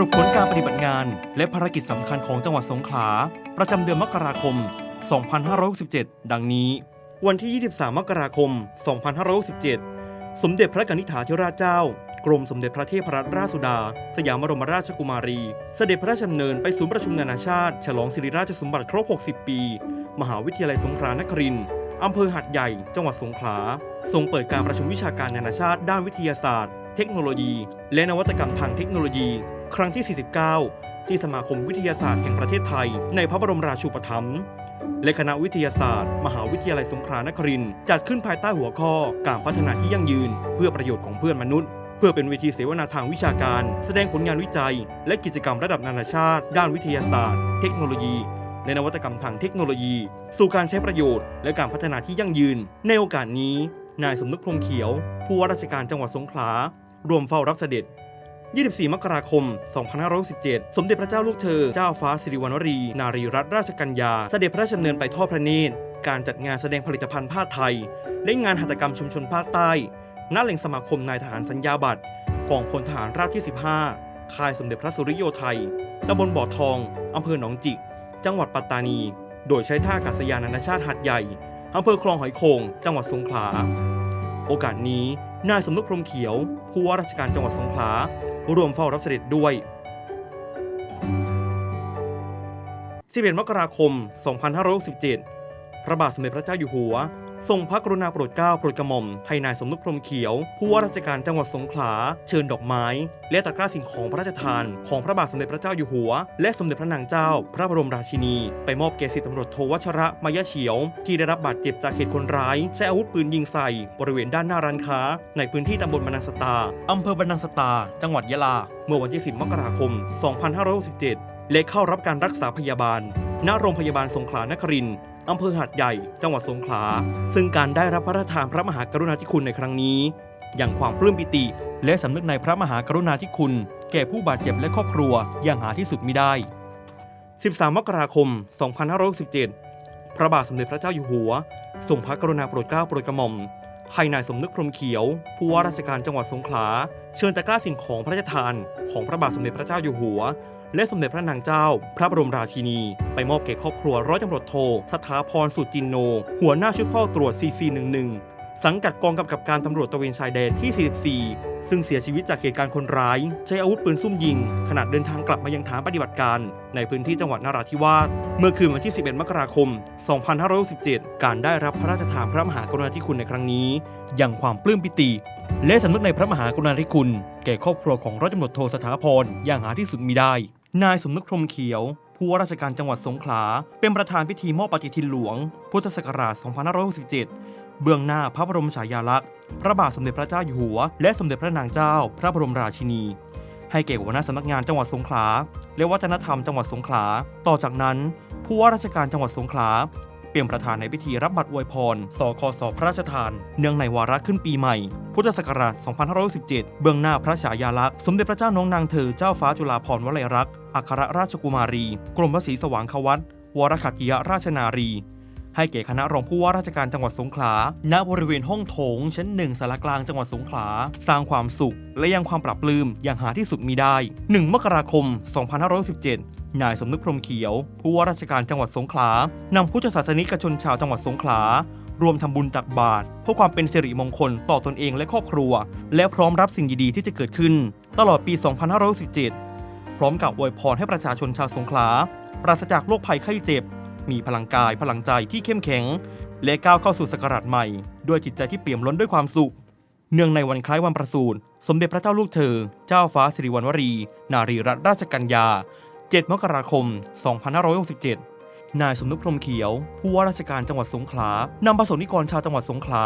รุปผลการปฏิบัติงาน และภารกิจสำคัญของจังหวัดสงขลา ประจำเดือนมกราคม 2567 ดังนี้ วันที่ 23 มกราคม 2567 สมเด็จพระกนิษฐาธิราชเจ้ากรมสมเด็จพระเทพรัตนราชสุดา สยามบรมราชกุมารี เสด็จพระราชดำเนินไปศูนย์ประชุมนานาชาติ ฉลองสิริราชสมบัติครบ 60 ปี มหาวิทยาลัยสงขลานครินทร์อำเภอหัดใหญ่ จังหวัดสงขลา ทรงเปิดการประชุมวิชาการนานาชาติด้านวิทยาศาสตร์ เทคโนโลยี และนวัตกรรมทางเทคโนโลยี ครั้งที่ 49 ที่สมาคมวิทยาศาสตร์แห่งประเทศไทย ในพระบรมราชูปถัมภ์และคณะวิทยาศาสตร์ มหาวิทยาลัยสงขลานครินทร์จัดขึ้นภายใต้หัวข้อการพัฒนาที่ยั่งยืน เพื่อประโยชน์ของเพื่อนมนุษย์ เพื่อเป็นเวทีเสวนาทางวิชาการ แสดงผลงานวิจัย และกิจกรรมระดับนานาชาติ ด้านวิทยาศาสตร์ เทคโนโลยี และนวัตกรรมทางเทคโนโลยี สู่การใช้ประโยชน์ และการพัฒนาที่ยั่งยืน ในโอกาสนี้ นายสมนึกพรมเขียว ผู้ว่าราชการจังหวัดสงขลา รวมเฝ้ารับเสด็จ 24 มกราคม 2517สมเด็จพระเจ้าลูกเธอ เจ้าฟ้าสิริวัณวรี นารีรัตนราชกัญญา เสด็จพระราชดำเนินไปทอดพระเนตร การจัดงานแสดงผลิตภัณฑ์ผ้าไทย และงานหัตถกรรมชุมชนภาคใต้ ณ แหล่งสมาคมนายทหารสัญญาบัตรกองพลทหารราบที่ 15 ค่ายสมเด็จพระสุริโยไทย ตำบลบ่อทอง อำเภอหนองจิก จังหวัดปัตตานี โดยใช้ท่าอากาศยานนานาชาติหัดใหญ่ อำเภอคลองหอยโขง จังหวัดสงขลา โอกาสนี้ นายสมนึกพรหมเขียว ผู้ว่าราชการจังหวัดสงขลาร่วมเฝ้ารับเสด็จด้วย 11 มกราคม 2567 พระบาทสมเด็จพระเจ้าอยู่หัว ทรงพระกรุณาโปรดเกล้าโปรดกระหม่อมให้นายสมนึกพรหมเขียว ผู้ว่าราชการจังหวัดสงขลา เชิญดอกไม้ และตะกร้าสิ่งของพระราชทาน ของพระบาทสมเด็จพระเจ้าอยู่หัว และสมเด็จพระนางเจ้า พระบรมราชินี ไปมอบแก่สิบตำรวจโทวัชระมายะเฉียว ที่ได้รับบาดเจ็บจากเหตุคนร้าย ใช้อาวุธปืนยิงใส่ บริเวณด้านหน้าร้านค้า ในพื้นที่ตำบลบรรนังสตาอำเภอบรรนังสตา จังหวัดยะลา เมื่อวันที่ 10 มกราคม 2567 และเข้ารับการรักษาพยาบาลณโรงพยาบาลสงขลานครินทร์ อำเภอหาดใหญ่ จังหวัดสงขลา ซึ่งการได้รับพระราชทานพระมหากรุณาธิคุณในครั้งนี้ อย่างความปลื้มปิติ และสำนึกในพระมหากรุณาธิคุณ แก่ผู้บาดเจ็บและครอบครัวอย่างหาที่สุดมิได้ 13 มกราคม 2567 พระบาทสมเด็จพระเจ้าอยู่หัวทรงพระกรุณาโปรดเกล้าโปรดกระหม่อมให้นายสมนึกพรหมเขียว ผู้ว่าราชการจังหวัดสงขลา เชิญตะกร้าสิ่งของพระราชทาน ของพระบาทสมเด็จพระเจ้าอยู่หัว และสมเด็จพระนางเจ้า พระบรมราชินี ไปมอบแก่ครอบครัวร้อยตำรวจโทสถาพรสุจินโน หัวหน้าชุดเฝ้าตรวจ4411 สังกัดกองกำกับการตำรวจตระเวนชายแดนที่ 44 ซึ่งเสียชีวิตจากเหตุการณ์คนร้าย ใช้อาวุธปืนซุ่มยิง ขณะเดินทางกลับมายังฐานปฏิบัติการ ในพื้นที่จังหวัดนราธิวาสเมื่อคืนวันที่ 11 มกราคม 2567 การได้รับพระราชทานพระมหากรุณาธิคุณในครั้งนี้อย่างความปลื้มปิติ และสำนึกในพระมหากรุณาธิคุณ แก่ครอบครัวของร้อยตำรวจโทสถาพรอย่างหาที่สุดมิได้ นายสมนึกพรมเขียว ผู้ว่าราชการจังหวัดสงขลา เป็นประธานพิธีมอบปฏิทินหลวง พุทธศักราช 2567 เบื้องหน้าพระบรมฉายาลักษณ์ พระบาทสมเด็จพระเจ้าอยู่หัว และสมเด็จพระนางเจ้า พระบรมราชินี ให้แก่หัวหน้าสำนักงานจังหวัดสงขลา และวัฒนธรรมจังหวัดสงขลา ต่อจากนั้น ผู้ว่าราชการจังหวัดสงขลา เป็นประธานในพิธีรับบัตรอวยพร สคสพระราชทาน เนื่องในวาระขึ้นปีใหม่ พุทธศักราช 2517 เบื้องหน้าพระฉายาลักษณ์ สมเด็จพระเจ้าน้องนางเธอเจ้าฟ้าจุฬาภรณ์วลัยรักษ์อัครราชกุมารี กรมพระศรีสว่างควัตวรขัตติยราชนารี ให้แก่คณะรองผู้ว่าราชการจังหวัดสงขลา ณ บริเวณห้องโถง ชั้นหนึ่งสารกลางจังหวัดสงขลา สร้างความสุข และยังความปรับปลื้มอย่างหาที่สุดมีได้ 1 มกราคม 2517นายสมนึกพรมเขียว ผู้ว่าราชการจังหวัดสงขลานำพุทธศาสนิกชนชาวจังหวัดสงขลารวมทำบุญตักบาตรเพื่อความเป็นสิริมงคลต่อตนเองและครอบครัว และพร้อมรับสิ่งดีๆที่จะเกิดขึ้น ตลอดปี 2517 พร้อมกับอวยพรให้ประชาชนชาวสงขลา ปราศจากโรคภัยไข้เจ็บ มีพลังกายพลังใจที่เข้มแข็ง และก้าวเข้าสู่สกราชใหม่ ด้วยจิตใจที่เปี่ยมล้นด้วยความสุข เนื่องในวันคล้ายวันประสูติสมเด็จพระเจ้าลูกเธอ เจ้าฟ้าสิริวัณวรี นารีรัตนราชกัญญา 7 มกราคม 2567 นายสมนึกพรมเขียว ผู้ว่าราชการจังหวัดสงขลานำประสงนิกรชาวจังหวัดสงขลา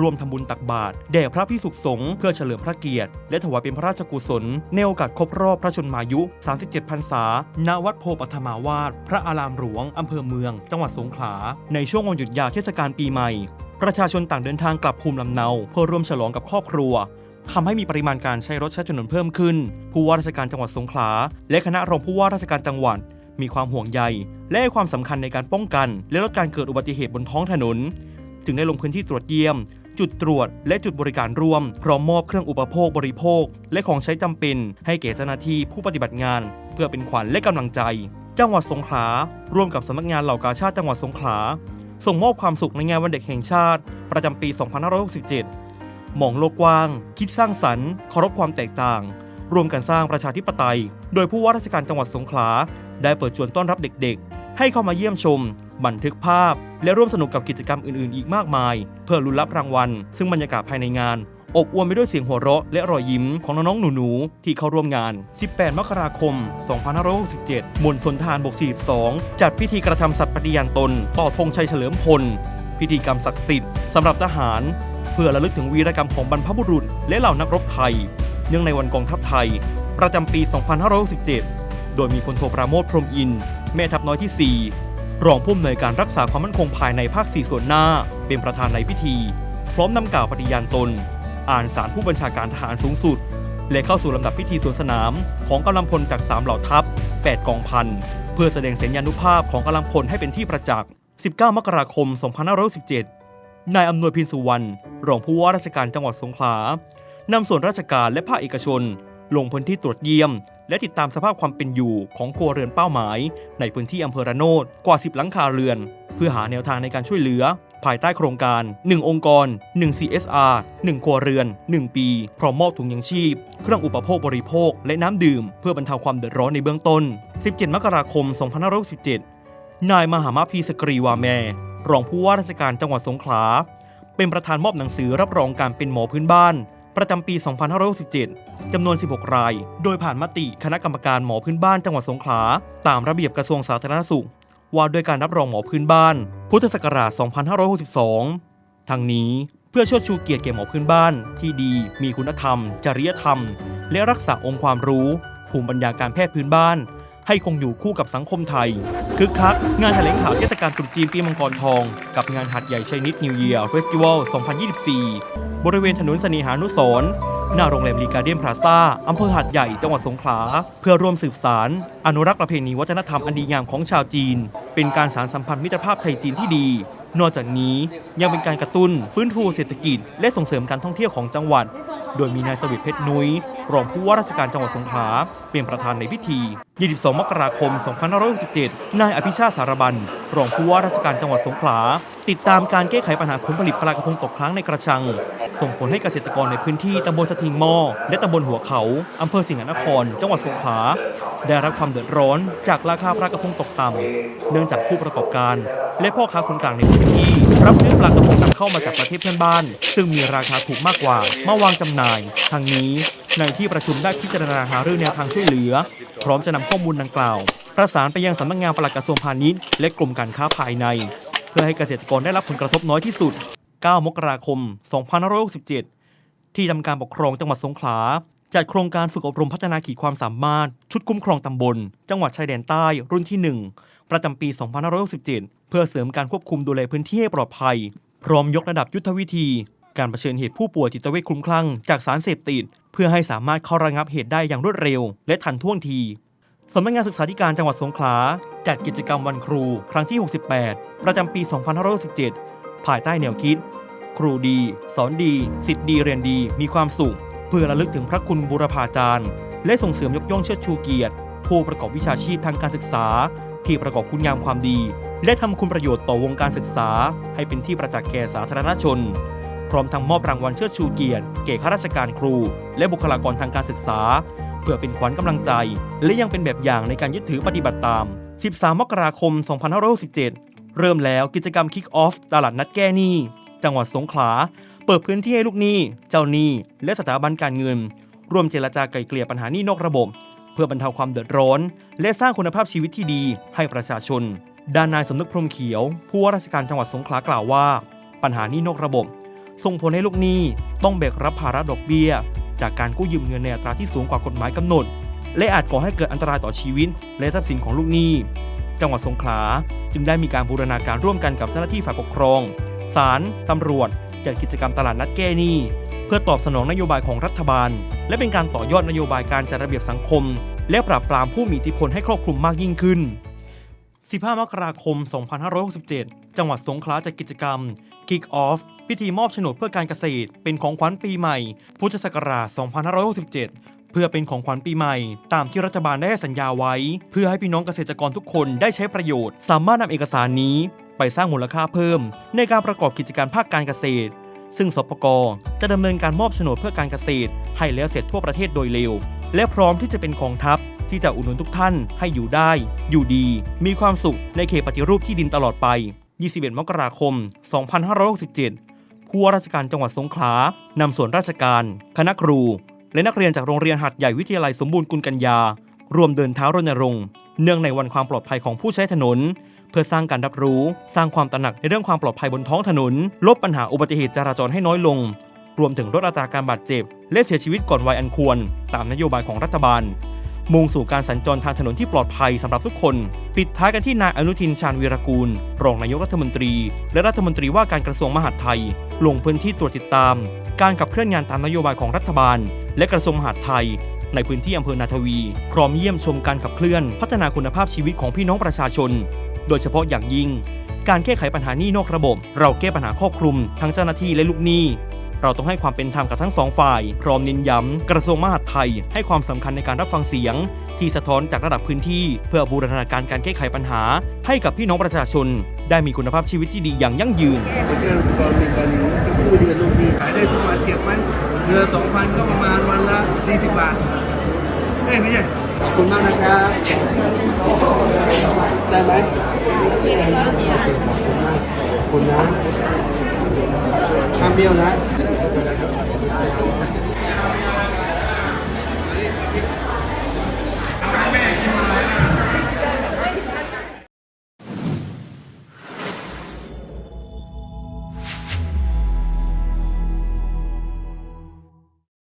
รวมทำบุญตักบาตรแด่พระพิสุขสงฆ์เพื่อเฉลิมพระเกียรติ และถวายเป็นพระราชกุศลในโอกาสครบรอบพระชนมายุ 37 พรรษา ณ วัดโพปฐมาวาสพระอารามหลวงอำเภอเมือง จังหวัดสงขลา ในช่วงวันหยุดยาวเทศกาลปีใหม่ ประชาชนต่างเดินทางกลับภูมิลำเนา เพื่อร่วมฉลองกับครอบครัวทำให้มีปริมาณการใช้รถใช้ถนนเพิ่มขึ้น ผู้ว่าราชการจังหวัดสงขลา และคณะรองผู้ว่าราชการจังหวัด มีความห่วงใย และให้ความสำคัญในการป้องกัน และลดการเกิดอุบัติเหตุบนท้องถนน จึงได้ลงพื้นที่ตรวจเยี่ยม จุดตรวจ และจุดบริการร่วม พร้อมมอบเครื่องอุปโภคบริโภค และของใช้จำเป็น ให้แก่เจ้าหน้าที่ผู้ปฏิบัติงาน เพื่อเป็นขวัญและกำลังใจ จังหวัดสงขลาร่วมกับสำนักงานเหล่ากาชาติจังหวัดสงขลาส่งมอบความสุขในงานวันเด็กแห่งชาติ ประจำปี 2567 มองโลกกว้าง คิดสร้างสรรค์เคารพความแตกต่าง รวมกันสร้างประชาธิปไตย โดยผู้ว่าราชการจังหวัดสงขลา ได้เปิดจวนต้อนรับเด็กๆ ให้เข้ามาเยี่ยมชม บันทึกภาพ และร่วมสนุกกับกิจกรรมอื่นๆ อีกมากมาย เพื่อลุ้นรับรางวัล ซึ่งบรรยากาศภายในงาน อบอวลไปด้วยเสียงหัวเราะและรอยยิ้มของน้องๆหนูๆ ที่เข้าร่วมงาน 18 มกราคม 2567มณฑลทหารบก 42 จัดพิธีกระทำสัตย์ปฏิญาณตน ต่อธงชัยเฉลิมพล พิธีกรรมศักดิ์สิทธิ์สำหรับทหาร เพื่อระลึกถึงวีรกรรมของบรรพบุรุษ และเหล่านักรบไทย เนื่องในวันกองทัพไทย ประจำปี 2567 โดยมีพลโทปราโมทพรหมอิน แม่ทัพน้อยที่ 4 รองผู้อำนวยการรักษาความมั่นคงภายในภาค 4 ส่วนหน้า เป็นประธานในพิธี พร้อมนำกล่าวปฏิญาณตน อ่านสารผู้บัญชาการทหารสูงสุด และเข้าสู่ลำดับพิธีสวนสนาม ของกำลังพลจาก 3 เหล่าทัพ 8 กองพัน เพื่อแสดงสัญญานุภาพของกำลังพลให้เป็นที่ประจักษ์ 19 มกราคม 2517 นายอำนวยพินสุวรรณ รองผู้ว่าราชการจังหวัดสงขลานำส่วนราชการและภาคเอกชน ลงพื้นที่ตรวจเยี่ยม และติดตามสภาพความเป็นอยู่ของครัวเรือนเป้าหมาย ในพื้นที่อำเภอระโนดกว่า 10 หลังคาเรือน เพื่อหาแนวทางในการช่วยเหลือ ภายใต้โครงการ 1 องค์กร 1 CSR 1 ครัวเรือน 1 ปี พร้อมมอบถุงยังชีพ เครื่องอุปโภคบริโภค และน้ำดื่ม เพื่อบรรเทาความเดือดร้อนในเบื้องต้น 17 มกราคม 2567 นายมหามาพีสกรีวาแมรองผู้ว่าราชการจังหวัดสงขลาเป็นประธานมอบหนังสือรับรองการเป็นหมอพื้นบ้าน ประจำปี 2567จำนวน 16 ราย โดยผ่านมติคณะกรรมการหมอพื้นบ้านจังหวัดสงขลา ตามระเบียบกระทรวงสาธารณสุข ว่าด้วยการรับรองหมอพื้นบ้าน พุทธศักราช 2562 ทั้งนี้เพื่อเชิดชูเกียรติแก่หมอพื้นบ้านที่ดี มีคุณธรรม จริยธรรม และรักษาองค์ความรู้ ภูมิปัญญาการแพทย์พื้นบ้าน ให้คงอยู่คู่กับสังคมไทย คึกคัก งานแถลงข่าวเทศกาลตรุษจีนปีมังกรทอง กับงานหัดใหญ่ชัยนิดนิวเยียร์เฟสติวัล 2024 บริเวณถนนสนีหานุสร์หน้าโรงแรมลีการเดียนพลาซ่าอำเภอหาดใหญ่ จังหวัดสงขลา เพื่อร่วมสืบสาร อนุรักษ์ประเพณีวัฒนธรรมอันดีงามของชาวจีน เป็นการสารสัมพันธ์มิตรภาพไทยจีนที่ดี นอกจากนี้ยังเป็นการกระตุ้นฟื้นฟูเศรษฐกิจ และส่งเสริมการท่องเที่ยวของจังหวัด โดยมีนายสวิตเพชรนุ้ย รองผู้ว่าราชการจังหวัดสงขลาเป็นประธานในพิธี 22 มกราคม 2567 นายอภิชาติสารบัน รองผู้ว่าราชการจังหวัดสงขลา ติดตามการแก้ไขปัญหาผลผลิตปลากระพงตกค้างในกระชัง ส่งผลให้เกษตรกรในพื้นที่ตำบลสะทิงหม้อและตำบลหัวเขาอำเภอสิงห์นคร จังหวัดสงขลาได้รับความเดือดร้อนจากราคาปลากระพงตกต่ำเนื่องจากผู้ประกอบการ และพ่อค้าคนกลางในพื้นที่รับซื้อปลากระพงนำเข้ามาจากประเทศเพื่อนบ้าน ซึ่งมีราคาถูกมากกว่ามาวางจำหน่ายทางนี้ ในที่ประชุมได้พิจารณาหารือแนวทางช่วยเหลือ พร้อมจะนำข้อมูลดังกล่าว ประสานไปยังสำนักงานปลัดกระทรวงพาณิชย์และกรมการค้าภายใน เพื่อให้เกษตรกรได้รับผลกระทบน้อยที่สุด 9 มกราคม 2567 ที่ทำการปกครองจังหวัดสงขลาจัดโครงการฝึกอบรมพัฒนาขีดความสามารถ ชุดคุ้มครองตำบล จังหวัดชายแดนใต้รุ่นที่ 1 ประจำปี 2567 เพื่อเสริมการควบคุมดูแลพื้นที่ให้ปลอดภัย พร้อมยกระดับยุทธวิธี การเผชิญเหตุผู้ป่วยจิตเวชคลุ้มคลั่งจากสารเสพติด เพื่อให้สามารถเข้าระงับเหตุได้อย่างรวดเร็ว และทันท่วงทีสำนักงานศึกษาธิการจังหวัดสงขลา จัดกิจกรรมวันครู ครั้งที่ 68 ประจำปี 2567 ภายใต้แนวคิด ครูดี สอนดี สิทธิ์ดีเรียนดี มีความสุข เพื่อระลึกถึงพระคุณบุรพาจารย์ และส่งเสริมยกย่องเชิดชูเกียรติ ผู้ประกอบวิชาชีพทางการศึกษา ที่ประกอบคุณงามความดี และทำคุณประโยชน์ต่อวงการศึกษา ให้เป็นที่ประจักษ์แก่สาธารณชน พร้อมทั้งมอบรางวัลเชิดชูเกียรติแก่ข้าราชการครู และบุคลากรทางการศึกษา เพื่อเป็นขวัญกำลังใจ และยังเป็นแบบอย่างในการยึดถือปฏิบัติตาม 13 มกราคม 2567 เริ่มแล้วกิจกรรม Kick Off ตลาดนัดแก้หนี้ จังหวัดสงขลา เปิดพื้นที่ให้ลูกหนี้ เจ้าหนี้ และสถาบันการเงิน ร่วมเจรจาไกล่เกลี่ยปัญหานี้นอกระบบ เพื่อบรรเทาความเดือดร้อน และสร้างคุณภาพชีวิตที่ดีให้ประชาชนด้านนายสมนึกพรมเขียว ผู้ว่าราชการจังหวัดสงขลากล่าวว่า ปัญหานี้นอกระบบ ส่งผลให้ลูกหนี้ต้องแบกรับภาระดอกเบี้ย จากการกู้ยืมเงินในอัตราที่สูงกว่ากฎหมายกำหนด และอาจก่อให้เกิดอันตรายต่อชีวิต และทรัพย์สินของลูกหนี้ จังหวัดสงขลาจึงได้มีการบูรณาการร่วมกันกับเจ้าหน้าที่ฝ่ายปกครองศาลตำรวจจัดกิจกรรมตลาดนัดแก้หนี้ เพื่อตอบสนองนโยบายของรัฐบาล และเป็นการต่อยอดนโยบายการจัดระเบียบสังคม และปราบปรามผู้มีอิทธิพลให้ครอบคลุมมากยิ่งขึ้น 15 มกราคม 2567 จังหวัดสงขลาจัดกิจกรรม Kick Off พิธีมอบโฉนดเพื่อการเกษตร เป็นของขวัญปีใหม่ พุทธศักราช 2567 เพื่อเป็นของขวัญปีใหม่ ตามที่รัฐบาลได้สัญญาไว้ เพื่อให้พี่น้องเกษตรกรทุกคนได้ใช้ประโยชน์ สามารถนำเอกสารนี้ ไปสร้างมูลค่าเพิ่ม ในการประกอบกิจการภาคการเกษตร ซึ่งสปกจะดำเนินการมอบโฉนดเพื่อการเกษตร ให้แล้วเสร็จทั่วประเทศโดยเร็ว และพร้อมที่จะเป็นกองทัพที่จะอุดหนุนทุกท่านให้อยู่ได้ อยู่ดี มีความสุขในเขตปฏิรูปที่ดินตลอดไป 21 มกราคม 2567 ผู้ว่าราชการจังหวัดสงขลานำส่วนราชการ คณะครู และนักเรียนจากโรงเรียนหัดใหญ่วิทยาลัยสมบูรณ์กุลกัญญา รวมเดินเท้ารณรงค์เนื่องในวันความปลอดภัยของผู้ใช้ถนน เพื่อสร้างการรับรู้ สร้างความตระหนักในเรื่องความปลอดภัยบนท้องถนน ลดปัญหาอุบัติเหตุจราจรให้น้อยลง รวมถึงลดอัตราการบาดเจ็บ และเสียชีวิตก่อนวัยอันควร ตามนโยบายของรัฐบาล มุ่งสู่การสัญจรทางถนนที่ปลอดภัยสำหรับทุกคน ปิดท้ายกันที่นายอนุทินชาญวีรกูล รองนายกรัฐมนตรี และรัฐมนตรีว่าการกระทรวงมหาดไทย ลงพื้นที่ตรวจติดตาม การขับเคลื่อนงานตามนโยบายของรัฐบาล และกระทรวงมหาดไทย ในพื้นที่อำเภอนาทวี พร้อมเยี่ยมชมการขับเคลื่อนพัฒนาคุณภาพชีวิตของพี่น้องประชาชน โดยเฉพาะอย่างยิ่ง การแก้ไขปัญหานี้นอกระบบ เราแก้ปัญหาครอบคลุมทั้งเจ้าหน้าที่และลูกหนี้เราต้องให้ความเป็นธรรมกับทั้งสองฝ่าย พร้อมเน้นย้ำ กระทรวงมหาดไทย ให้ความสำคัญในการรับฟังเสียง ที่สะท้อนจากระดับพื้นที่ เพื่อบูรณาการการแก้ไขปัญหา ให้กับพี่น้องประชาชน ได้มีคุณภาพชีวิตที่ดีอย่างยั่งยืน คุยดีกับลูกดีขายได้ทุกวันเก็บไว้เดือนสองพันก็ประมาณวันละ40บาทเอ้ยไม่ใช่ขอบคุณมากนะครับได้ไหมขอบคุณมากขอบคุณนะห้ามเบี้ยวนะ